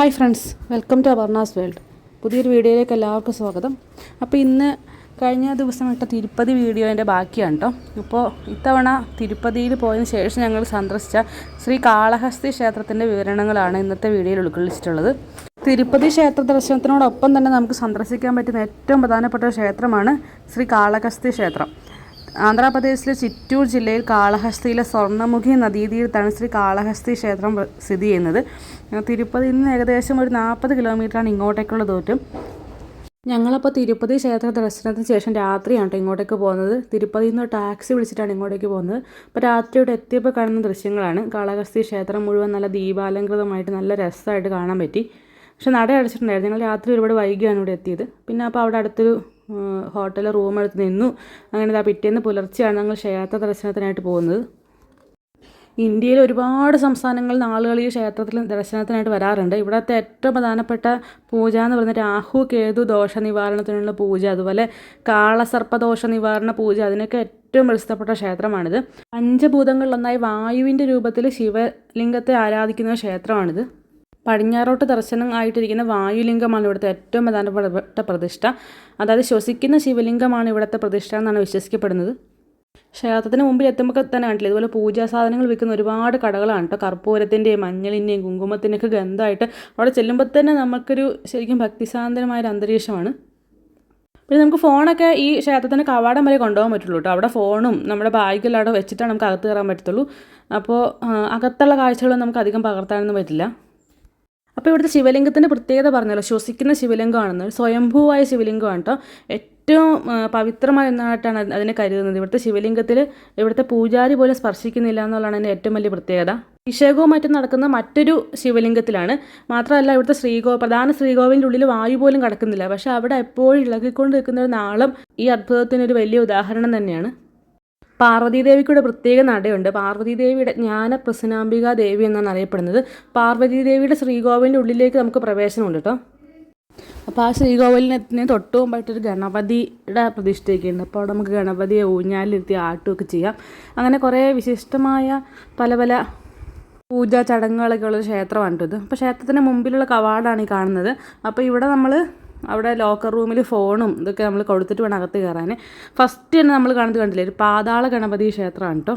Hi friends welcome to Aparna's world പുതിയൊരു വീഡിയോയിലേക്ക് എല്ലാവർക്കും സ്വാഗതം. അപ്പോൾ ഇന്ന് കഴിഞ്ഞ ദിവസം ഇട്ട തിരുപ്പതി വീഡിയോന്റെ ബാക്കിയാണ് കേട്ടോ അപ്പോൾ ഇത്തവണ തിരുപ്പതിയിൽ പോയതിന് ശേഷം ഞങ്ങൾ സന്ദർശിച്ച ശ്രീ കാളഹസ്തി ക്ഷേത്രത്തിന്റെ വിവരണങ്ങളാണ് ഇന്നത്തെ വീഡിയോയിൽ ഉൾക്കൊള്ളിച്ചിട്ടുള്ളത്. തിരുപ്പതി ക്ഷേത്ര ദർശനത്തിനോടൊപ്പം തന്നെ നമുക്ക് സന്ദർശിക്കാൻ പറ്റുന്ന ഏറ്റവും പ്രധാനപ്പെട്ട ക്ഷേത്രമാണ് ശ്രീ കാളഹസ്തി ക്ഷേത്രം. ആന്ധ്രാപ്രദേശിലെ ചിറ്റൂർ ജില്ലയിൽ കാളഹസ്തിയിലെ സ്വർണമുഖി നദീതീരത്താണ് ശ്രീ കാളഹസ്തി ക്ഷേത്രം സ്ഥിതി ചെയ്യുന്നത്. തിരുപ്പതിയിൽ നിന്ന് ഏകദേശം ഒരു നാൽപ്പത് കിലോമീറ്ററാണ് ഇങ്ങോട്ടേക്കുള്ള ദൂരം. ഞങ്ങളപ്പോൾ തിരുപ്പതി ക്ഷേത്ര ദർശനത്തിന് ശേഷം രാത്രിയാണ് കേട്ടോ ഇങ്ങോട്ടേക്ക് പോകുന്നത്. തിരുപ്പതിയിൽ നിന്ന് ടാക്സി വിളിച്ചിട്ടാണ് ഇങ്ങോട്ടേക്ക് പോകുന്നത്. അപ്പോൾ രാത്രി ഇവിടെ എത്തിയപ്പോൾ കാണുന്ന ദൃശ്യങ്ങളാണ്. കാളഹസ്തി ക്ഷേത്രം മുഴുവൻ നല്ല ദീപാലങ്കൃതമായിട്ട് നല്ല രസമായിട്ട് കാണാൻ പറ്റി. പക്ഷെ നട അടച്ചിട്ടുണ്ടായിരുന്നു ഞങ്ങൾ രാത്രി ഒരുപാട് വൈകിയാണ് ഇവിടെ എത്തിയത്. പിന്നെ അപ്പോൾ അവിടെ അടുത്തൊരു ഹോട്ടൽ റൂം എടുത്ത് നിന്നു. അങ്ങനെ ആ പിറ്റേന്ന് പുലർച്ചെയാണ് ഞങ്ങൾ ക്ഷേത്ര ദർശനത്തിനായിട്ട് പോകുന്നത്. ഇന്ത്യയിൽ ഒരുപാട് സംസ്ഥാനങ്ങളിൽ ആളുകൾ ഈ ക്ഷേത്രത്തിൽ ദർശനത്തിനായിട്ട് വരാറുണ്ട്. ഇവിടുത്തെ ഏറ്റവും പ്രധാനപ്പെട്ട പൂജ എന്ന് പറയുന്നത് രാഹു കേതു ദോഷ നിവാരണത്തിനുള്ള പൂജ അതുപോലെ കാളസർപ്പ ദോഷ നിവാരണ പൂജ അതിനൊക്കെ ഏറ്റവും പ്രസിദ്ധപ്പെട്ട ക്ഷേത്രമാണിത്. പഞ്ചഭൂതങ്ങളിലൊന്നായി വായുവിന്റെ രൂപത്തിൽ ശിവലിംഗത്തെ ആരാധിക്കുന്ന ക്ഷേത്രമാണിത്. പടിഞ്ഞാറോട്ട് ദർശനം ആയിട്ടിരിക്കുന്ന വായുലിംഗമാണ് ഇവിടുത്തെ ഏറ്റവും പ്രധാനപ്പെട്ട പ്രതിഷ്ഠ. അതായത് ശ്വസിക്കുന്ന ശിവലിംഗമാണ് ഇവിടുത്തെ പ്രതിഷ്ഠ എന്നാണ് വിശ്വസിക്കപ്പെടുന്നത്. ക്ഷേത്രത്തിന് മുമ്പിൽ എത്തുമ്പോൾ തന്നെ കണ്ടില്ല ഇതുപോലെ പൂജാ സാധനങ്ങൾ വിൽക്കുന്ന ഒരുപാട് കടകളാണ് കേട്ടോ. കർപ്പൂരത്തിന്റെയും മഞ്ഞളിന്റെയും കുങ്കുമത്തിന്റെയൊക്കെ ഗന്ധമായിട്ട് അവിടെ ചെല്ലുമ്പോൾ തന്നെ നമുക്കൊരു ശരിക്കും ഭക്തിസാന്ദ്രമായൊരു അന്തരീക്ഷമാണ്. പിന്നെ നമുക്ക് ഫോണൊക്കെ ഈ ക്ഷേത്രത്തിന്റെ കവാടം വരെ കൊണ്ടുപോകാൻ പറ്റുള്ളൂ കേട്ടോ. അവിടെ ഫോണും നമ്മുടെ ബാഗിലും അവിടെ വെച്ചിട്ടാണ് നമുക്ക് അകത്ത് കയറാൻ പറ്റത്തുള്ളൂ. അപ്പോൾ അകത്തുള്ള കാഴ്ചകളൊന്നും നമുക്ക് അധികം പകർത്താനൊന്നും പറ്റില്ല. അപ്പോൾ ഇവിടുത്തെ ശിവലിംഗത്തിന്റെ പ്രത്യേകത പറഞ്ഞല്ലോ. ശ്വസിക്കുന്ന ശിവലിംഗമാണെന്ന്. സ്വയംഭൂവായ ശിവലിംഗമാണ് കേട്ടോ ഏറ്റവും ഒന്നായിട്ടാണ് അതിനെ കരുതുന്നത്. ഇവിടുത്തെ ശിവലിംഗത്തിൽ ഇവിടുത്തെ പൂജാരി പോലെ സ്പർശിക്കുന്നില്ല എന്നുള്ളതാണ് അതിന്റെ ഏറ്റവും വലിയ പ്രത്യേകത. അഭിഷേകവും മറ്റും നടക്കുന്ന മറ്റൊരു ശിവലിംഗത്തിലാണ്. മാത്രമല്ല ഇവിടുത്തെ ശ്രീകോ പ്രധാന ശ്രീകോവിലിന്റെ ഉള്ളിൽ വായു പോലും കടക്കുന്നില്ല. പക്ഷേ അവിടെ എപ്പോഴും ഇളകിക്കൊണ്ട് നിൽക്കുന്ന ഒരു നാളം ഈ അത്ഭുതത്തിനൊരു വലിയ ഉദാഹരണം തന്നെയാണ്. പാർവതീദേവിക്കുടെ പ്രത്യേക നടയുണ്ട്. പാർവതീദേവിയുടെ ജ്ഞാന പ്രസനാംബിക ദേവി എന്നാണ് അറിയപ്പെടുന്നത്. പാർവതീദേവിയുടെ ശ്രീകോവിലിന്റെ ഉള്ളിലേക്ക് നമുക്ക് പ്രവേശനമുണ്ട് കേട്ടോ. അപ്പോൾ ആ ശ്രീകോവിലിനെ തൊട്ട് മുമ്പായിട്ടൊരു ഗണപതിയുടെ പ്രതിഷ്ഠയൊക്കെയുണ്ട്. അപ്പോൾ അവിടെ നമുക്ക് ഗണപതിയെ ഊഞ്ഞാലിരുത്തി ആട്ടുമൊക്കെ ചെയ്യാം. അങ്ങനെ കുറേ വിശിഷ്ടമായ പല പല പൂജാ ചടങ്ങുകളൊക്കെ ഉള്ള ക്ഷേത്രമാണ് ഇത് അപ്പോൾ ക്ഷേത്രത്തിന് മുമ്പിലുള്ള കവാടാണ് ഈ കാണുന്നത്. അപ്പോൾ ഇവിടെ നമ്മൾ അവിടെ ലോക്കർ റൂമിൽ ഫോണും ഇതൊക്കെ നമ്മൾ കൊടുത്തിട്ട് വേണം അകത്ത് കയറാൻ ഫസ്റ്റ് തന്നെ നമ്മൾ കാണുന്നത് കണ്ടില്ലേ ഒരു പാതാള ഗണപതി ക്ഷേത്രമാണ് കേട്ടോ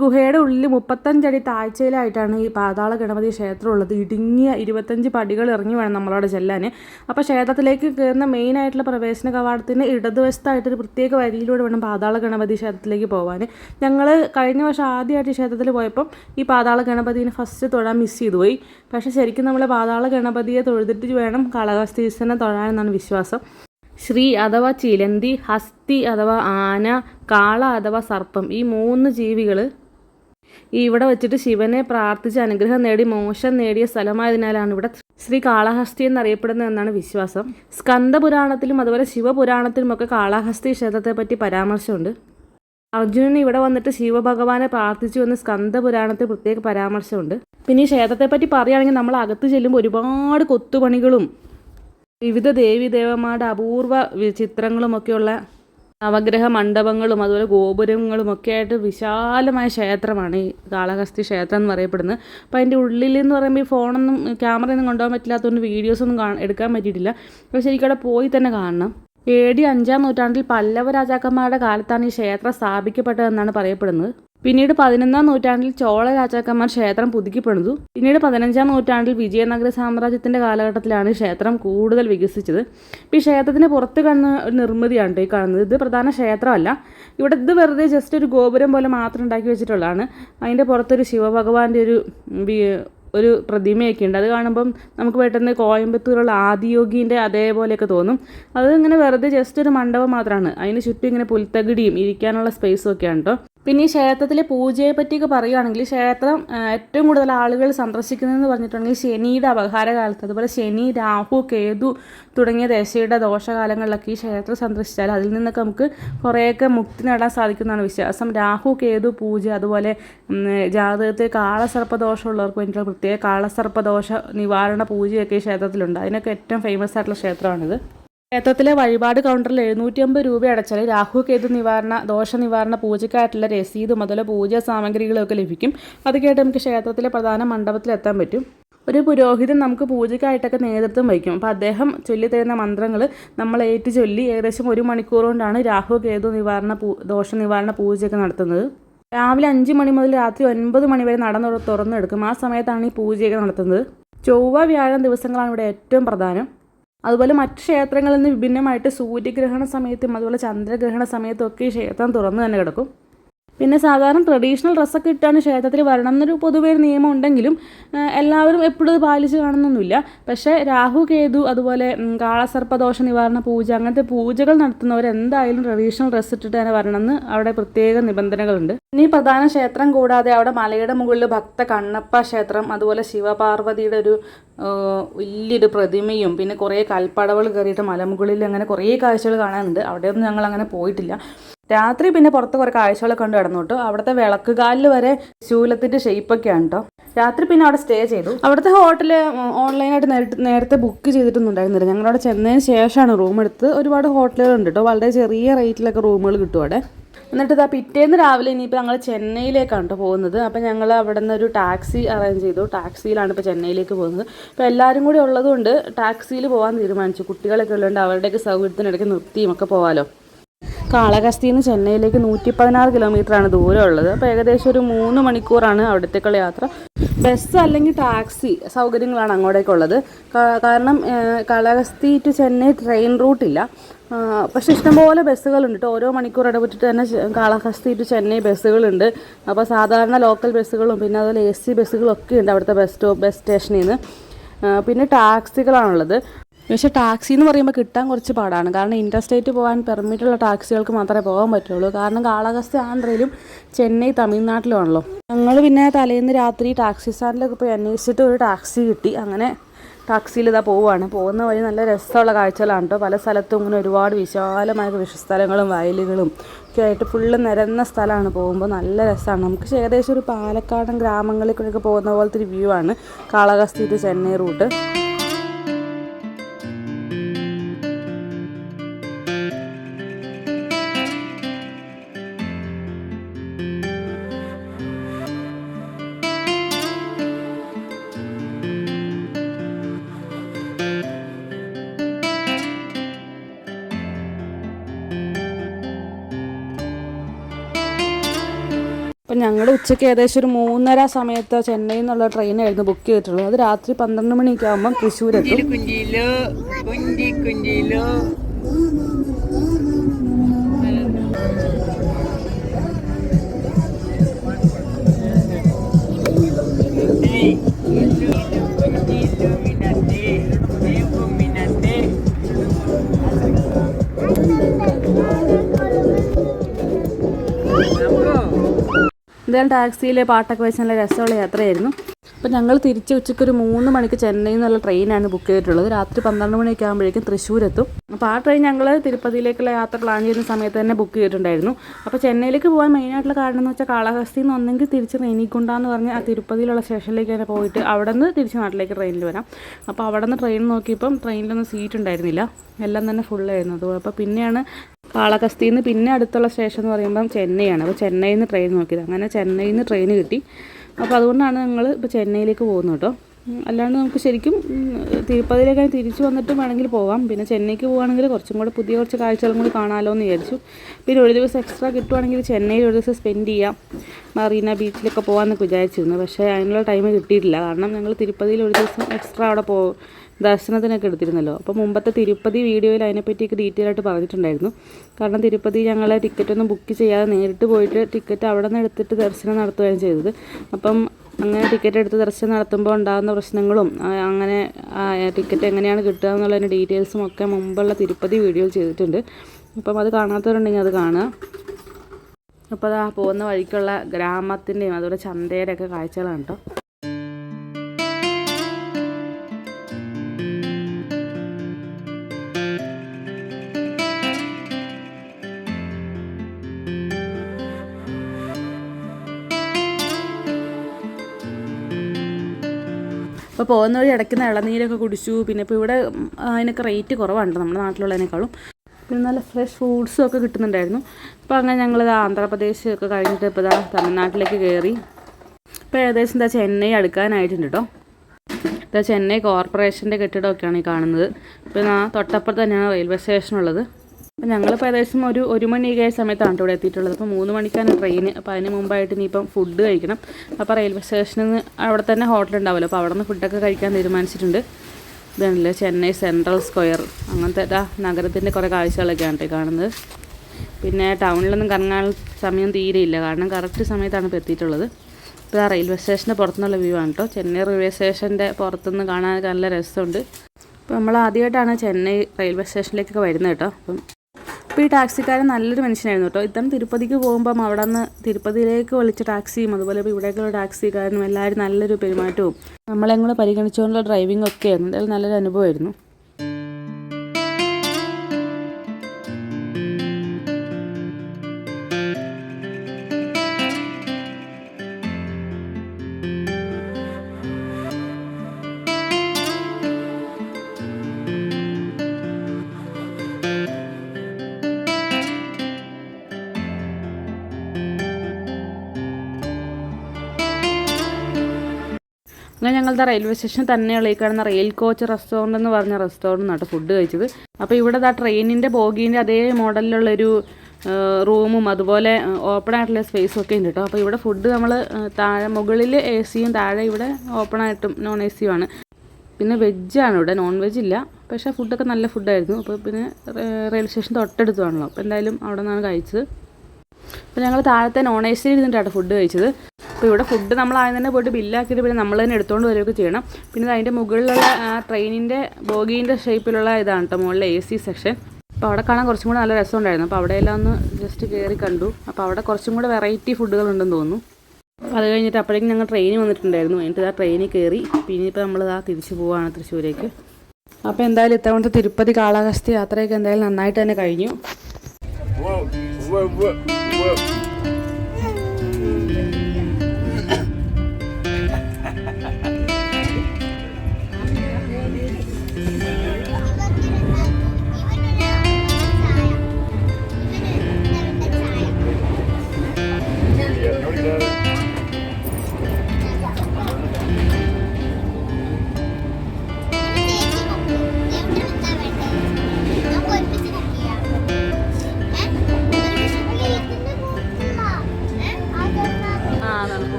ഗുഹയുടെ ഉള്ളിൽ മുപ്പത്തഞ്ചടി താഴ്ചയിലായിട്ടാണ് ഈ പാതാള ഗണപതി ക്ഷേത്രം ഉള്ളത് ഇടുങ്ങിയ ഇരുപത്തഞ്ച് പടികൾ ഇറങ്ങി വേണം നമ്മളവിടെ ചെല്ലാൻ. അപ്പോൾ ക്ഷേത്രത്തിലേക്ക് കയറുന്ന മെയിൻ ആയിട്ടുള്ള പ്രവേശന കവാടത്തിന് ഇടതുവശത്തായിട്ടൊരു പ്രത്യേക വരിയിലൂടെ വേണം പാതാള ഗണപതി ക്ഷേത്രത്തിലേക്ക് പോകാൻ ഞങ്ങൾ കഴിഞ്ഞ വർഷം ആദ്യമായിട്ട് ക്ഷേത്രത്തിൽ പോയപ്പം ഈ പാതാള ഗണപതിനെ ഫസ്റ്റ് തൊഴാൻ മിസ് ചെയ്തു പോയി. പക്ഷേ ശരിക്കും നമ്മൾ പാതാള ഗണപതിയെ തൊഴുതിട്ട് വേണം കളകസ്ഥീസനെ തൊഴാനെന്നാണ് വിശ്വാസം. ശ്രീ അഥവാ ചിലന്തി ഹസ്തി അഥവാ ആന കാള അഥവാ സർപ്പം ഈ മൂന്ന് ജീവികൾ ഇവിടെ വെച്ചിട്ട് ശിവനെ പ്രാർത്ഥിച്ച് അനുഗ്രഹം നേടി മോശം നേടിയ സ്ഥലമായതിനാലാണ് ഇവിടെ ശ്രീ കാളഹസ്തി എന്നറിയപ്പെടുന്നത് എന്നാണ് വിശ്വാസം. സ്കന്ദപുരാണത്തിലും അതുപോലെ ശിവപുരാണത്തിലും ഒക്കെ കാളഹസ്തി ക്ഷേത്രത്തെ പറ്റി പരാമർശമുണ്ട്. അർജുനൻ ഇവിടെ വന്നിട്ട് ശിവഭഗവാനെ പ്രാർത്ഥിച്ചു എന്ന് സ്കന്ദപുരാണത്തിൽ പ്രത്യേക പരാമർശമുണ്ട്. പിന്നെ ഈ ക്ഷേത്രത്തെ പറ്റി പറയുകയാണെങ്കിൽ നമ്മൾ അകത്ത് ചെല്ലുമ്പോൾ ഒരുപാട് കൊത്തുപണികളും വിവിധ ദേവീദേവന്മാരുടെ അപൂർവ ചിത്രങ്ങളുമൊക്കെയുള്ള നവഗ്രഹ മണ്ഡപങ്ങളും അതുപോലെ ഗോപുരങ്ങളും ഒക്കെ ആയിട്ട് വിശാലമായ ക്ഷേത്രമാണ് ഈ കാളഹസ്തി ക്ഷേത്രം എന്ന് പറയപ്പെടുന്നത്. അപ്പോൾ അതിന്റെ ഉള്ളിൽ എന്ന് പറയുമ്പോൾ ഈ ഫോണൊന്നും ക്യാമറയൊന്നും കൊണ്ടുപോകാൻ പറ്റില്ലാത്തതുകൊണ്ട് വീഡിയോസൊന്നും കാ എടുക്കാൻ പറ്റിയിട്ടില്ല. അപ്പോൾ ശരിക്കും അവിടെ പോയി തന്നെ കാണണം. എ ഡി അഞ്ചാം നൂറ്റാണ്ടിൽ പല്ലവ രാജാക്കന്മാരുടെ കാലത്താണ് ഈ ക്ഷേത്രം സ്ഥാപിക്കപ്പെട്ടതെന്നാണ് പറയപ്പെടുന്നത്. പിന്നീട് പതിനൊന്നാം നൂറ്റാണ്ടിൽ ചോള രാജാക്കന്മാർ ക്ഷേത്രം പുതുക്കി പണിതു. പിന്നീട് പതിനഞ്ചാം നൂറ്റാണ്ടിൽ വിജയനഗര സാമ്രാജ്യത്തിന്റെ കാലഘട്ടത്തിലാണ് ക്ഷേത്രം കൂടുതൽ വികസിച്ചത്. ഇപ്പോൾ ഈ ക്ഷേത്രത്തിന് പുറത്ത് കാണുന്ന ഒരു നിർമ്മിതിയാണ് ഈ കാണുന്നത്. ഇത് പ്രധാന ക്ഷേത്രമല്ല. ഇവിടെ ഇത് വെറുതെ ജസ്റ്റ് ഒരു ഗോപുരം പോലെ മാത്രം ഉണ്ടാക്കി വെച്ചിട്ടുള്ളതാണ്. അതിന്റെ പുറത്തൊരു ശിവഭഗവാന്റെ ഒരു ഒരു പ്രതിമയൊക്കെ ഉണ്ട്. അത് കാണുമ്പം നമുക്ക് പെട്ടെന്ന് കോയമ്പത്തൂരുള്ള ആദിയോഗീന്റെ അതേപോലെയൊക്കെ തോന്നും. അത് ഇങ്ങനെ വെറുതെ ജസ്റ്റ് ഒരു മണ്ഡപം മാത്രമാണ്. അതിന് ചുറ്റും ഇങ്ങനെ പുൽത്തകിടിയും ഇരിക്കാനുള്ള സ്പേസും ഒക്കെയാണ് കേട്ടോ പിന്നെ ഈ ക്ഷേത്രത്തിലെ പൂജയെ പറ്റിയൊക്കെ പറയുകയാണെങ്കിൽ ക്ഷേത്രം ഏറ്റവും കൂടുതൽ ആളുകൾ സന്ദർശിക്കുന്നതെന്ന് പറഞ്ഞിട്ടുണ്ടെങ്കിൽ ശനിയുടെ അപഹാരകാലത്ത് അതുപോലെ ശനി രാഹു കേതു തുടങ്ങിയ ദശയുടെ ദോഷകാലങ്ങളിലൊക്കെ ഈ ക്ഷേത്രം സന്ദർശിച്ചാൽ അതിൽ നിന്നൊക്കെ നമുക്ക് കുറേയൊക്കെ മുക്തി നേടാൻ സാധിക്കുന്നതാണ് വിശ്വാസം. രാഹു കേതു പൂജ അതുപോലെ ജാതകത്തിൽ കാളസർപ്പദോഷമുള്ളവർക്ക് വേണ്ടിയിട്ടുള്ള പ്രത്യേക കാളസർപ്പദോഷ നിവാരണ പൂജയൊക്കെ ഈ ക്ഷേത്രത്തിലുണ്ട്. അതിനൊക്കെ ഏറ്റവും ഫേമസ് ആയിട്ടുള്ള ക്ഷേത്രമാണിത്. ക്ഷേത്രത്തിലെ വഴിപാട് കൗണ്ടറിൽ എഴുന്നൂറ്റി അമ്പത് രൂപ അടച്ചാൽ രാഹു കേതു നിവാരണ ദോഷ നിവാരണ പൂജയ്ക്കായിട്ടുള്ള രസീതും അതുപോലെ പൂജാ സാമഗ്രികളൊക്കെ ലഭിക്കും. അത് കേട്ട് നമുക്ക് ക്ഷേത്രത്തിലെ പ്രധാന മണ്ഡപത്തിൽ എത്താൻ പറ്റും. ഒരു പുരോഹിതൻ നമുക്ക് പൂജയ്ക്കായിട്ടൊക്കെ നേതൃത്വം വഹിക്കും. അപ്പോൾ അദ്ദേഹം ചൊല്ലിത്തരുന്ന മന്ത്രങ്ങൾ നമ്മൾ ഏറ്റു ചൊല്ലി ഏകദേശം ഒരു മണിക്കൂർ കൊണ്ടാണ് രാഹു കേതു നിവാരണ പൂ ദോഷ നിവാരണ പൂജയൊക്കെ നടത്തുന്നത്. രാവിലെ അഞ്ച് മണി മുതൽ രാത്രി ഒൻപത് മണി വരെ നടന്നു തുറ- തുറന്നെടുക്കും. ആ സമയത്താണ് ഈ പൂജയൊക്കെ നടത്തുന്നത്. ചൊവ്വ വ്യാഴം ദിവസങ്ങളാണ് ഇവിടെ ഏറ്റവും പ്രധാനം. അതുപോലെ മറ്റ് ക്ഷേത്രങ്ങളിൽ നിന്ന് വിഭിന്നമായിട്ട് സൂര്യഗ്രഹണ സമയത്തും അതുപോലെ ചന്ദ്രഗ്രഹണ സമയത്തും ഒക്കെ ഈ ക്ഷേത്രം തുറന്നു തന്നെ കിടക്കും. പിന്നെ സാധാരണ ട്രഡീഷണൽ ഡ്രസ്സൊക്കെ ഇട്ടാണ് ക്ഷേത്രത്തിൽ വരണം എന്നൊരു പൊതുവേ നിയമം ഉണ്ടെങ്കിലും എല്ലാവരും എപ്പോഴും പാലിച്ച് കാണുന്നൊന്നുമില്ല. പക്ഷേ രാഹു കേതു അതുപോലെ കാളസർപ്പദോഷ നിവാരണ പൂജ അങ്ങനത്തെ പൂജകൾ നടത്തുന്നവർ എന്തായാലും ട്രഡീഷണൽ ഡ്രസ്സ് ഇട്ടിട്ട് തന്നെ വരണമെന്ന് അവിടെ പ്രത്യേക നിബന്ധനകളുണ്ട്. ഇനി പ്രധാന ക്ഷേത്രം കൂടാതെ അവിടെ മലയുടെ മുകളിൽ ഭക്ത കണ്ണപ്പ ക്ഷേത്രം അതുപോലെ ശിവപാർവതിയുടെ ഒരു വലിയൊരു പ്രതിമയും പിന്നെ കുറേ കൽപ്പടവുകൾ കയറിയിട്ട് മലമുകളിൽ അങ്ങനെ കുറേ കാഴ്ചകൾ കാണാനുണ്ട്. അവിടെയൊന്നും ഞങ്ങൾ അങ്ങനെ പോയിട്ടില്ല. രാത്രി പിന്നെ പുറത്ത് കുറേ കാഴ്ചകളൊക്കെ കണ്ട് കിടന്നു കേട്ടോ അവിടുത്തെ വിളക്കുകാലിൽ വരെ ശൂലത്തിന്റെ ഷേപ്പൊക്കെയാണ് കേട്ടോ രാത്രി പിന്നെ അവിടെ സ്റ്റേ ചെയ്തു. അവിടുത്തെ ഹോട്ടൽ ഓൺലൈനായിട്ട് നേരിട്ട് നേരത്തെ ബുക്ക് ചെയ്തിട്ടൊന്നും ഉണ്ടായിരുന്നില്ല. ഞങ്ങളവിടെ ചെന്നതിന് ശേഷമാണ് റൂം എടുത്ത് ഒരുപാട് ഹോട്ടലുകളുണ്ട് കേട്ടോ വളരെ ചെറിയ റേറ്റിലൊക്കെ റൂമുകൾ കിട്ടും അവിടെ. എന്നിട്ട് ഇതാ പിറ്റേന്ന് രാവിലെ ഇനിയിപ്പോൾ ഞങ്ങൾ ചെന്നൈയിലേക്കാണ് കേട്ടോ പോകുന്നത്. അപ്പോൾ ഞങ്ങൾ അവിടെ നിന്ന് ഒരു ടാക്സി അറേഞ്ച് ചെയ്തു. ടാക്സിയിലാണ് ഇപ്പോൾ ചെന്നൈയിലേക്ക് പോകുന്നത്. അപ്പോൾ എല്ലാവരും കൂടി ഉള്ളതുകൊണ്ട് ടാക്സിയിൽ പോകാൻ തീരുമാനിച്ചു. കുട്ടികളൊക്കെ ഉള്ളതുകൊണ്ട് അവരുടെയൊക്കെ സൗകര്യത്തിനിടയ്ക്ക് നിർത്തിയും ഒക്കെ പോകാമല്ലോ കാളഹസ്തിയിൽ നിന്ന് ചെന്നൈയിലേക്ക് നൂറ്റി പതിനാറ് കിലോമീറ്ററാണ് ദൂരമുള്ളത്. അപ്പോൾ ഏകദേശം ഒരു മൂന്ന് മണിക്കൂറാണ് അവിടത്തേക്കുള്ള യാത്ര. ബസ് അല്ലെങ്കിൽ ടാക്സി സൗകര്യങ്ങളാണ് അങ്ങോട്ടേക്കുള്ളത്. കാരണം കാളകസ്തി ടു ചെന്നൈ ട്രെയിൻ റൂട്ടില്ല പക്ഷെ ഇഷ്ടംപോലെ ബസ്സുകളുണ്ട് കേട്ടോ. ഓരോ മണിക്കൂർ ഇടപെട്ടിട്ട് തന്നെ കാളഹസ്തി ടു ചെന്നൈ ബസ്സുകളുണ്ട്. അപ്പോൾ സാധാരണ ലോക്കൽ ബസ്സുകളും പിന്നെ അതുപോലെ എ സി ബസ്സുകളൊക്കെ ഉണ്ട് അവിടുത്തെ ബസ് സ്റ്റോപ്പ് ബസ് സ്റ്റേഷനിൽ നിന്ന്. പിന്നെ ടാക്സികളാണുള്ളത്. പക്ഷേ ടാക്സി എന്ന് പറയുമ്പോൾ കിട്ടാൻ കുറച്ച് പാടാണ്. കാരണം ഇന്റർസ്റ്റേറ്റ് പോകാൻ പെർമിറ്റുള്ള ടാക്സികൾക്ക് മാത്രമേ പോകാൻ പറ്റുള്ളൂ. കാരണം കാലാവസ്ഥ ആന്ധ്രയിലും ചെന്നൈ തമിഴ്നാട്ടിലുമാണല്ലോ. ഞങ്ങൾ പിന്നെ തലേന്ന് രാത്രി ടാക്സി സ്റ്റാൻഡിലൊക്കെ പോയി അന്വേഷിച്ചിട്ട് ഒരു ടാക്സി കിട്ടി. അങ്ങനെ ടാക്സിയിൽ ഇതാ പോവുകയാണ് പോകുന്ന വഴി നല്ല രസമുള്ള കാഴ്ചകളാണ് കേട്ടോ പല സ്ഥലത്തും ഇങ്ങനെ ഒരുപാട് വിശാലമായ കൃഷിസ്ഥലങ്ങളും വയലുകളും ഒക്കെ ആയിട്ട് ഫുള്ള് നിരന്ന സ്ഥലമാണ് പോകുമ്പോൾ നല്ല രസമാണ്. നമുക്ക് ഏകദേശം ഒരു പാലക്കാടൻ ഗ്രാമങ്ങളിൽ കൂടെയൊക്കെ പോകുന്ന പോലത്തെ ഒരു വ്യൂ ആണ്. കാളകസ്തി ടു ചെന്നൈ റൂട്ട് അപ്പം ഞങ്ങൾ ഉച്ചയ്ക്ക് ഏകദേശം ഒരു മൂന്നര സമയത്ത് ചെന്നൈയിൽ നിന്നുള്ള ട്രെയിനായിരുന്നു ബുക്ക് ചെയ്തിട്ടുള്ളത്. അത് രാത്രി പന്ത്രണ്ട് മണിയൊക്കെ ആകുമ്പോൾ തൃശ്ശൂരെത്തും. എന്തായാലും ടാക്സിയിൽ പാട്ടൊക്കെ വെച്ച് നല്ല രസമുള്ള യാത്രയായിരുന്നു. അപ്പോൾ ഞങ്ങൾ തിരിച്ച് ഉച്ചയ്ക്ക് ഒരു മൂന്ന് മണിക്ക് ചെന്നൈയിൽ നിന്നുള്ള ട്രെയിനാണ് ബുക്ക് ചെയ്തിട്ടുള്ളത്. രാത്രി പന്ത്രണ്ട് മണിയൊക്കെ ആകുമ്പോഴേക്കും തൃശ്ശൂരെത്തും. അപ്പോൾ ആ ട്രെയിൻ ഞങ്ങൾ തിരുപ്പതിയിലേക്കുള്ള യാത്ര പ്ലാൻ ചെയ്യുന്ന സമയത്ത് തന്നെ ബുക്ക് ചെയ്തിട്ടുണ്ടായിരുന്നു. അപ്പോൾ ചെന്നൈയിലേക്ക് പോകാൻ മെയിനായിട്ടുള്ള കാരണം എന്ന് വെച്ചാൽ കാളഹസ്തിയിൽ നിന്ന് ഒന്നെങ്കിൽ തിരിച്ച് റെയിനിക്കുണ്ടാന്ന് പറഞ്ഞ് ആ തിരുപ്പതിയിലുള്ള സ്റ്റേഷനിലേക്ക് തന്നെ പോയിട്ട് അവിടെ നിന്ന് തിരിച്ച് നാട്ടിലേക്ക് ട്രെയിനിൽ വരാം. അപ്പോൾ അവിടെ നിന്ന് ട്രെയിൻ നോക്കിയപ്പം ട്രെയിനിലൊന്നും സീറ്റ് ഉണ്ടായിരുന്നില്ല. എല്ലാം തന്നെ ഫുള്ളായിരുന്നു അതുപോലെ അപ്പോൾ പിന്നെയാണ് കാളഹസ്തിയിൽ നിന്ന് പിന്നെ അടുത്തുള്ള സ്റ്റേഷൻ എന്ന് പറയുമ്പം ചെന്നൈയാണ്. അപ്പോൾ ചെന്നൈയിൽ നിന്ന് ട്രെയിൻ നോക്കിയത്. അങ്ങനെ ചെന്നൈയിൽ നിന്ന് ട്രെയിൻ കിട്ടി. അപ്പോൾ അതുകൊണ്ടാണ് ഞങ്ങൾ ഇപ്പോൾ ചെന്നൈയിലേക്ക് പോകുന്നത് കേട്ടോ. അല്ലാണ്ട് നമുക്ക് ശരിക്കും തിരുപ്പതിയിലേക്ക് തിരിച്ചു വന്നിട്ടും വേണമെങ്കിൽ പോകാം പിന്നെ ചെന്നൈക്ക് പോകുകയാണെങ്കിൽ കുറച്ചും കൂടെ പുതിയ കുറച്ച് കാഴ്ചകളും കൂടി കാണാമല്ലോ എന്ന് വിചാരിച്ചു. പിന്നെ ഒരു ദിവസം എക്സ്ട്രാ കിട്ടുവാണെങ്കിൽ ചെന്നൈയിൽ ഒരു ദിവസം സ്പെൻഡ് ചെയ്യാം. മറീന ബീച്ചിലൊക്കെ പോകാമെന്നൊക്കെ വിചാരിച്ചിരുന്നു. പക്ഷേ അതിനുള്ള ടൈം കിട്ടിയിട്ടില്ല. കാരണം ഞങ്ങൾ തിരുപ്പതിയിൽ ഒരു ദിവസം എക്സ്ട്രാ അവിടെ പോ ദർശനത്തിനൊക്കെ എടുത്തിരുന്നല്ലോ. അപ്പോൾ മുമ്പത്തെ തിരുപ്പതി വീഡിയോയിൽ അതിനെപ്പറ്റിയൊക്കെ ഡീറ്റെയിൽ ആയിട്ട് പറഞ്ഞിട്ടുണ്ടായിരുന്നു. കാരണം തിരുപ്പതി ഞങ്ങൾ ടിക്കറ്റൊന്നും ബുക്ക് ചെയ്യാതെ നേരിട്ട് പോയിട്ട് ടിക്കറ്റ് അവിടെ നിന്ന് എടുത്തിട്ട് ദർശനം നടത്തുകയാണ് ചെയ്തത്. അപ്പം അങ്ങനെ ടിക്കറ്റ് എടുത്ത് ദർശനം നടത്തുമ്പോൾ ഉണ്ടാകുന്ന പ്രശ്നങ്ങളും അങ്ങനെ ടിക്കറ്റ് എങ്ങനെയാണ് കിട്ടുക എന്നുള്ളതിന്റെ ഡീറ്റെയിൽസും ഒക്കെ മുമ്പുള്ള തിരുപ്പതി വീഡിയോയിൽ ചെയ്തിട്ടുണ്ട്. അപ്പം അത് കാണാത്തവരുണ്ടെങ്കിൽ അത് കാണുക. അപ്പോൾ അത് ആ പോകുന്ന വഴിക്കുള്ള ഗ്രാമത്തിന്റെയും അതുപോലെ ചന്തയുടെയൊക്കെ കാഴ്ചകളാണ് കേട്ടോ. അപ്പോൾ പോകുന്ന വഴി ഇടയ്ക്കുന്ന ഇളനീരൊക്കെ കുടിച്ചു. പിന്നെ ഇപ്പോൾ ഇവിടെ അതിനൊക്കെ റേറ്റ് കുറവാണ് നമ്മുടെ നാട്ടിലുള്ളതിനേക്കാളും. പിന്നെ നല്ല ഫ്രഷ് ഫ്രൂട്ട്സും ഒക്കെ കിട്ടുന്നുണ്ടായിരുന്നു. അപ്പോൾ അങ്ങനെ ഞങ്ങൾ ആന്ധ്രാപ്രദേശ് ഒക്കെ കഴിഞ്ഞിട്ട് ഇപ്പോൾ ഇതാ തമിഴ്നാട്ടിലേക്ക് കയറി ഇപ്പോൾ ഏകദേശം എന്താ ചെന്നൈ അടുക്കാനായിട്ടുണ്ട് കേട്ടോ ഇതാ ചെന്നൈ കോർപ്പറേഷന്റെ കെട്ടിടമൊക്കെയാണ് ഈ കാണുന്നത്. പിന്നെ തൊട്ടപ്പുറത്ത് തന്നെയാണ് റെയിൽവേ സ്റ്റേഷൻ ഉള്ളത് ഞങ്ങൾ ഏകദേശം ഒരു ഒരു മണിയൊക്കെ ആയ സമയത്താണ് ഇവിടെ എത്തിയിട്ടുള്ളത്. അപ്പോൾ മൂന്ന് മണിക്കാണ് ട്രെയിൻ അപ്പോൾ അതിന് മുമ്പായിട്ട് ഇനിയിപ്പം ഫുഡ് കഴിക്കണം. അപ്പോൾ റെയിൽവേ സ്റ്റേഷനിൽ നിന്ന് അവിടെ തന്നെ ഹോട്ടൽ ഉണ്ടാവുമല്ലോ. അപ്പോൾ അവിടെ നിന്ന് ഫുഡൊക്കെ കഴിക്കാൻ തീരുമാനിച്ചിട്ടുണ്ട്. ഇതാണല്ലേ ചെന്നൈ സെൻട്രൽ സ്ക്വയർ അങ്ങനത്തെ നഗരത്തിന്റെ കുറേ കാഴ്ചകളൊക്കെയാണ് കേട്ടോ കാണുന്നത്. പിന്നെ ടൗണിലൊന്നും കറങ്ങാൻ സമയം തീരെയില്ല കാരണം കറക്റ്റ് സമയത്താണ് ഇപ്പോൾ എത്തിയിട്ടുള്ളത്. ഇപ്പോൾ ആ റെയിൽവേ സ്റ്റേഷന്റെ പുറത്തുനിന്നുള്ള വ്യൂ ആണ് കേട്ടോ. ചെന്നൈ റെയിൽവേ സ്റ്റേഷന്റെ പുറത്തുനിന്ന് കാണാൻ നല്ല രസമുണ്ട്. അപ്പോൾ നമ്മൾ ആദ്യമായിട്ടാണ് ചെന്നൈ റെയിൽവേ സ്റ്റേഷനിലേക്കൊക്കെ വരുന്നത് കേട്ടോ. അപ്പം അപ്പോൾ ഈ ടാക്സിക്കാരൻ നല്ലൊരു മനുഷ്യനായിരുന്നു കേട്ടോ. ഇത്തരം തിരുപ്പതിക്ക് പോകുമ്പം അവിടെ നിന്ന് തിരുപ്പതിയിലേക്ക് വിളിച്ച ടാക്സിയും അതുപോലെ ഇപ്പോൾ ഇവിടേക്കുള്ള ടാക്സിക്കാരനും എല്ലാവരും നല്ലൊരു പെരുമാറ്റവും. നമ്മളെ കൂടെ പരിഗണിച്ചുകൊണ്ടുള്ള ഡ്രൈവിംഗ് ഒക്കെ ആയിരുന്നു. എന്തായാലും നല്ലൊരു അനുഭവമായിരുന്നു. ഞങ്ങളുടെ റെയിൽവേ സ്റ്റേഷൻ തന്നെയുള്ള ഈ കാണുന്ന റെയിൽ കോച്ച് റെസ്റ്റോറന്റ് എന്ന് പറഞ്ഞ റെസ്റ്റോറന്റ് നട്ട് ഫുഡ് കഴിച്ചത്. അപ്പോൾ ഇവിടെ ആ ട്രെയിനിന്റെ ബോഗീന്റെ അതേ മോഡലിലുള്ളൊരു റൂമും അതുപോലെ ഓപ്പൺ ആയിട്ടുള്ള സ്പേസും ഒക്കെ ഉണ്ട് കേട്ടോ അപ്പോൾ ഇവിടെ ഫുഡ് നമ്മൾ താഴെ മുകളിൽ എ സിയും താഴെ ഇവിടെ ഓപ്പൺ ആയിട്ടും നോൺ എ സിയുമാണ് പിന്നെ വെജാണ് ഇവിടെ. നോൺ വെജ് ഇല്ല. പക്ഷേ ഫുഡൊക്കെ നല്ല ഫുഡായിരുന്നു അപ്പോൾ പിന്നെ റെയിൽവേ സ്റ്റേഷൻ തൊട്ടടുത്താണല്ലോ അപ്പോൾ എന്തായാലും അവിടെ നിന്നാണ് കഴിച്ചത്. അപ്പോൾ ഞങ്ങൾ താഴത്തെ നോൺ എ സിയിൽ ഇരുന്നിട്ടാണ് ഫുഡ് കഴിച്ചത്. അപ്പോൾ ഇവിടെ ഫുഡ് നമ്മൾ ആദ്യം തന്നെ പോയിട്ട് ബില്ലാക്കിയിട്ട് പിന്നെ നമ്മൾ തന്നെ എടുത്തുകൊണ്ട് വരികയൊക്കെ ചെയ്യണം. പിന്നെ അതിന്റെ മുകളിലുള്ള ആ ട്രെയിനിന്റെ ബോഗീന്റെ ഷേപ്പിലുള്ള ഇതാണ് കേട്ടോ മുകളിലെ എ സി സെക്ഷൻ അപ്പോൾ അവിടെ കാണാൻ കുറച്ചും കൂടെ നല്ല രസമുണ്ടായിരുന്നു. അപ്പോൾ അവിടെയെല്ലാം ഒന്ന് ജസ്റ്റ് കയറി കണ്ടു. അപ്പോൾ അവിടെ കുറച്ചും കൂടെ വെറൈറ്റി ഫുഡുകൾ ഉണ്ടെന്ന് തോന്നുന്നു. അപ്പോൾ അത് കഴിഞ്ഞിട്ട് അപ്പോഴേക്കും ഞങ്ങൾ ട്രെയിൻ വന്നിട്ടുണ്ടായിരുന്നു. എന്നിട്ട് ആ ട്രെയിനിൽ കയറി പിന്നെ ഇപ്പോൾ നമ്മൾ ആ തിരിച്ചു പോവുകയാണ് തൃശ്ശൂരേക്ക്. അപ്പോൾ എന്തായാലും ഇത്തവണത്തെ തിരുപ്പതി കാളഹസ്തി യാത്രയൊക്കെ എന്തായാലും നന്നായിട്ട് തന്നെ കഴിഞ്ഞു.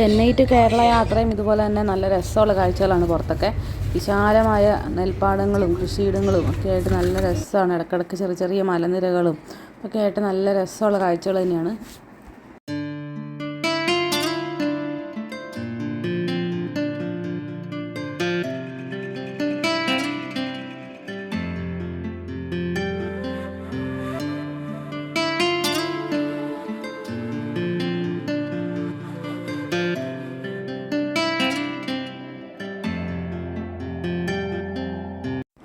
ചെന്നൈ ടു കേരള യാത്രയും ഇതുപോലെ തന്നെ നല്ല രസമുള്ള കാഴ്ചകളാണ് പുറത്തൊക്കെ. വിശാലമായ നെൽപ്പാടങ്ങളും കൃഷിയിടങ്ങളും ഒക്കെ ആയിട്ട് നല്ല രസമാണ്. ഇടക്കിടക്ക് ചെറിയ ചെറിയ മലനിരകളും ഒക്കെ ആയിട്ട് നല്ല രസമുള്ള കാഴ്ചകൾ തന്നെയാണ്.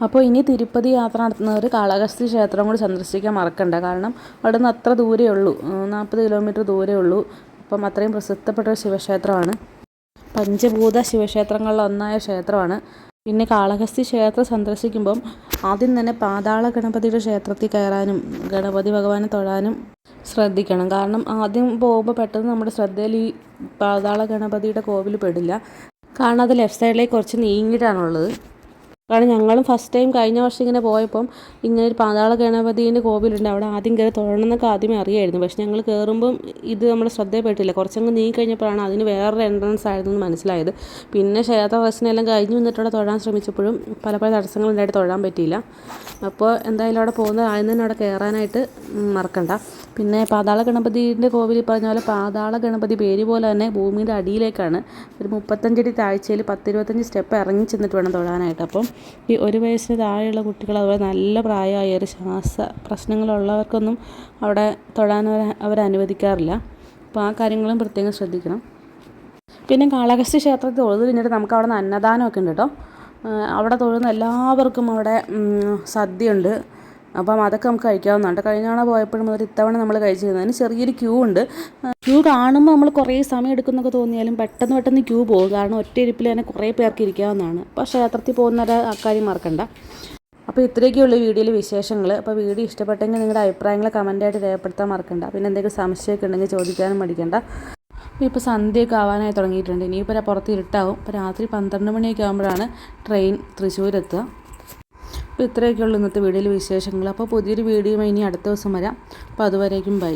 അപ്പോൾ ഇനി തിരുപ്പതി യാത്ര നടത്തുന്നവർ കാളഹസ്തി ക്ഷേത്രം കൂടി സന്ദർശിക്കാൻ മറക്കണ്ട. കാരണം അവിടെ നിന്ന് അത്ര ദൂരേ ഉള്ളൂ. നാൽപ്പത് കിലോമീറ്റർ ദൂരേ ഉള്ളൂ. അപ്പം അത്രയും പ്രസിദ്ധപ്പെട്ട ഒരു ശിവക്ഷേത്രമാണ്. പഞ്ചഭൂത ശിവക്ഷേത്രങ്ങളിൽ ഒന്നായ ക്ഷേത്രമാണ്. പിന്നെ കാളഹസ്തി ക്ഷേത്രം സന്ദർശിക്കുമ്പം ആദ്യം തന്നെ പാതാള ഗണപതിയുടെ ക്ഷേത്രത്തിൽ കയറാനും ഗണപതി ഭഗവാനെ തൊഴാനും ശ്രദ്ധിക്കണം. കാരണം ആദ്യം പോകുമ്പോൾ പെട്ടെന്ന് നമ്മുടെ ശ്രദ്ധയിൽ ഈ പാതാള ഗണപതിയുടെ കോവിൽ പെടില്ല. കാരണം അത് ലെഫ്റ്റ് സൈഡിലേക്ക് കുറച്ച് നീങ്ങിയിട്ടാണുള്ളത്. കാരണം ഞങ്ങളും ഫസ്റ്റ് ടൈം കഴിഞ്ഞ വർഷം ഇങ്ങനെ പോയപ്പം ഇങ്ങനെ ഒരു പാതാള ഗണപതിന്റെ കോവിലുണ്ട്. അവിടെ ആദ്യം കയറി തൊഴണം എന്നൊക്കെ ആദ്യമേ അറിയായിരുന്നു. പക്ഷെ ഞങ്ങൾ കയറുമ്പം ഇത് നമ്മുടെ ശ്രദ്ധയിൽപ്പെട്ടില്ല. കുറച്ചങ്ങ് നീങ്ങി കഴിഞ്ഞപ്പോഴാണ് അതിന് വേറൊരു എൻട്രൻസ് ആയിരുന്നു മനസ്സിലായത്. പിന്നെ ക്ഷേത്ര ദർശനമെല്ലാം കഴിഞ്ഞ് നിന്നിട്ടവിടെ തൊഴാൻ ശ്രമിച്ചപ്പോഴും പല പല തടസ്സങ്ങളുണ്ടായിട്ട് തൊഴാൻ പറ്റിയില്ല. അപ്പോൾ എന്തായാലും അവിടെ പോകുന്ന ആദ്യം തന്നെ അവിടെ കയറാനായിട്ട് മറക്കണ്ട. പിന്നെ പാതാള ഗണപതിന്റെ കോവിൽ പറഞ്ഞ പോലെ പാതാള ഗണപതി പേര് പോലെ തന്നെ ഭൂമിയുടെ അടിയിലേക്കാണ്. ഒരു മുപ്പത്തഞ്ചടി താഴ്ചയിൽ പത്തിരുപത്തഞ്ച് സ്റ്റെപ്പ് ഇറങ്ങി ചെന്നിട്ട് വേണം തൊഴാനായിട്ട്. അപ്പം ഈ ഒരു വയസ്സിന് താഴെയുള്ള കുട്ടികൾ അതുപോലെ നല്ല പ്രായമായ ഒരു ശ്വാസ പ്രശ്നങ്ങളുള്ളവർക്കൊന്നും അവിടെ തൊഴാൻ അവർ അനുവദിക്കാറില്ല. അപ്പോൾ ആ കാര്യങ്ങളും പ്രത്യേകം ശ്രദ്ധിക്കണം. പിന്നെ കാളഹസ്തി ക്ഷേത്രത്തിൽ തൊഴുത് കഴിഞ്ഞിട്ട് നമുക്ക് അവിടെ നിന്ന് അന്നദാനമൊക്കെ ഉണ്ട് കേട്ടോ. അവിടെ തൊഴുന്ന എല്ലാവർക്കും അവിടെ സദ്യയുണ്ട്. അപ്പം അതൊക്കെ നമുക്ക് കഴിക്കാവുന്നതാണ്. കഴിഞ്ഞ തവണ പോയപ്പോഴും മുതൽ ഇത്തവണ നമ്മൾ കഴിച്ചിരുന്നത്. അതിന് ചെറിയൊരു ക്യൂ ഉണ്ട്. ക്യൂ കാണുമ്പോൾ നമ്മൾ കുറേ സമയം എടുക്കുന്നൊക്കെ തോന്നിയാലും പെട്ടെന്ന് പെട്ടെന്ന് ക്യൂ പോകും. കാരണം ഒറ്റ ഇരിപ്പിൽ തന്നെ കുറേ പേർക്ക് ഇരിക്കാവുന്നതാണ്. അപ്പോൾ ക്ഷേത്രത്തിൽ പോകുന്നവരെ അക്കാര്യം മറക്കണ്ട. അപ്പോൾ ഇത്രയൊക്കെയുള്ള വീഡിയോയിലെ വിശേഷങ്ങൾ. അപ്പോൾ വീഡിയോ ഇഷ്ടപ്പെട്ടെങ്കിൽ നിങ്ങളുടെ അഭിപ്രായങ്ങൾ കമന്റായിട്ട് രേഖപ്പെടുത്താൻ മറക്കണ്ട. പിന്നെ എന്തെങ്കിലും സംശയമൊക്കെ ഉണ്ടെങ്കിൽ ചോദിക്കാനും മടിക്കണ്ട. അപ്പോൾ ഇപ്പോൾ സന്ധ്യയൊക്കെ ആവാനായി തുടങ്ങിയിട്ടുണ്ട്. ഇനിയിപ്പോൾ പുറത്ത് ഇരുട്ടാവും. ഇപ്പോൾ രാത്രി പന്ത്രണ്ട് മണിയൊക്കെ ആകുമ്പോഴാണ് ട്രെയിൻ തൃശ്ശൂരെത്തുക. അപ്പോൾ ഇത്രയൊക്കെയുള്ളൂ ഇന്നത്തെ വീഡിയോയിൽ വിശേഷങ്ങൾ. അപ്പോൾ പുതിയൊരു വീഡിയോ ഇനി അടുത്ത ദിവസം വരാം. അപ്പോൾ അതുവരേക്കും ബൈ.